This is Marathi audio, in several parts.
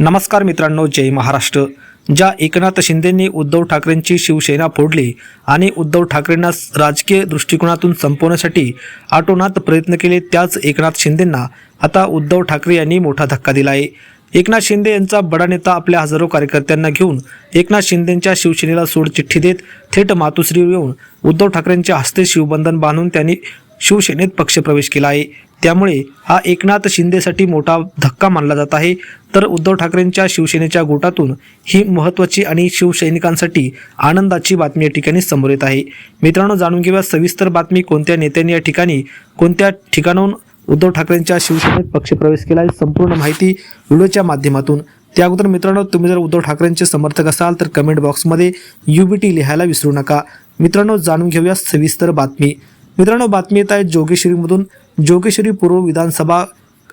नमस्कार मित्रांनो जय महाराष्ट्र. ज्या एकनाथ शिंदेंनी उद्धव ठाकरेंची शिवसेना फोडली आणि उद्धव ठाकरेंना राजकीय दृष्टिकोनातून संपवण्यासाठी आटोनात प्रयत्न केले त्याच एकनाथ शिंदेंना आता उद्धव ठाकरे यांनी मोठा धक्का दिला आहे एकनाथ शिंदे यांचा बडा नेता आपल्या हजारो कार्यकर्त्यांना घेऊन एकनाथ शिंदेंच्या शिवसेनेला सोडचिठ्ठी देत थेट मातोश्रीवर येऊन उद्धव ठाकरेंच्या हस्ते शिवबंधन बांधून त्यांनी शिवसेनेत पक्षप्रवेश केला आहे त्यामुळे हा एकनाथ शिंदेसाठी मोठा धक्का मानला जात आहे. तर उद्धव ठाकरेंच्या शिवसेनेच्या गोटातून ही महत्त्वाची आणि शिवसैनिकांसाठी आनंदाची बातमी या ठिकाणी समोर येत आहे. मित्रांनो जाणून घेऊया सविस्तर बातमी कोणत्या नेत्यांनी या ठिकाणी कोणत्या ठिकाणाहून उद्धव ठाकरेंच्या शिवसेनेत पक्षप्रवेश केला आहे संपूर्ण माहिती व्हिडिओच्या माध्यमातून. त्या अगोदर मित्रांनो तुम्ही जर उद्धव ठाकरेंचे समर्थक असाल तर कमेंट बॉक्समध्ये यू बी टी लिहायला विसरू नका. मित्रांनो जाणून घेऊया सविस्तर बातमी. मित्रांनो बातमी येत आहे जोगेश्वरीमधून. जोगेश्वरी पूर्व विधानसभा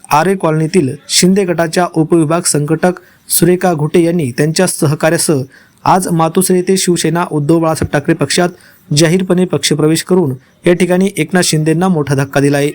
आरे कॉलनीतील शिंदे गटाच्या उपविभाग संघटक सुरेखा घुटे यांनी त्यांच्या सहकार्यासह आज मातोश्री येथे शिवसेना उद्धव बाळासाहेब ठाकरे पक्षात जाहीरपणे पक्षप्रवेश करून या ठिकाणी एकनाथ शिंदेंना मोठा धक्का दिला आहे.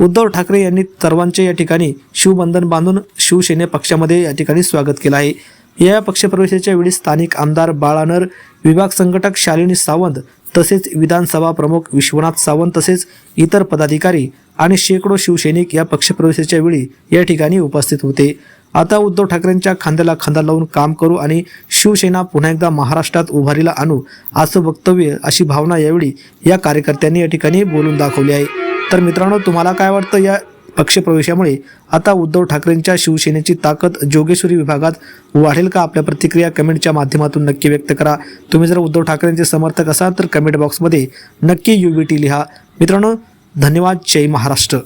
उद्धव ठाकरे यांनी सर्वांचे या ठिकाणी शिवबंधन बांधून शिवसेने पक्षामध्ये या ठिकाणी स्वागत केलं आहे. या पक्षप्रवेशाच्या वेळी स्थानिक आमदार बाळानर विभाग संघटक शालिनी सावंत तसेच विधानसभा प्रमुख विश्वनाथ सावंत तसेच इतर पदाधिकारी आणि शेकडो शिवसैनिक या पक्षप्रवेशाच्या वेळी या ठिकाणी उपस्थित होते. आता उद्धव ठाकरेंच्या खांद्याला खांदा लावून काम करू आणि शिवसेना पुन्हा एकदा महाराष्ट्रात उभारीला आणू असं वक्तव्य अशी भावना यावेळी या कार्यकर्त्यांनी या ठिकाणी बोलून दाखवली आहे. तर मित्रांनो तुम्हाला काय वाटतं या पक्षप्रवेशामुळे आता उद्धव ठाकरेंच्या शिवसेनेची ताकद जोगेश्वरी विभागात वाढेल का आपल्या प्रतिक्रिया कमेंटच्या माध्यमातून नक्की व्यक्त करा. तुम्ही जर उद्धव ठाकरेंचे समर्थक असाल तर कमेंट बॉक्समध्ये नक्की यू बी टी लिहा. मित्रांनो धन्यवाद. जय महाराष्ट्र.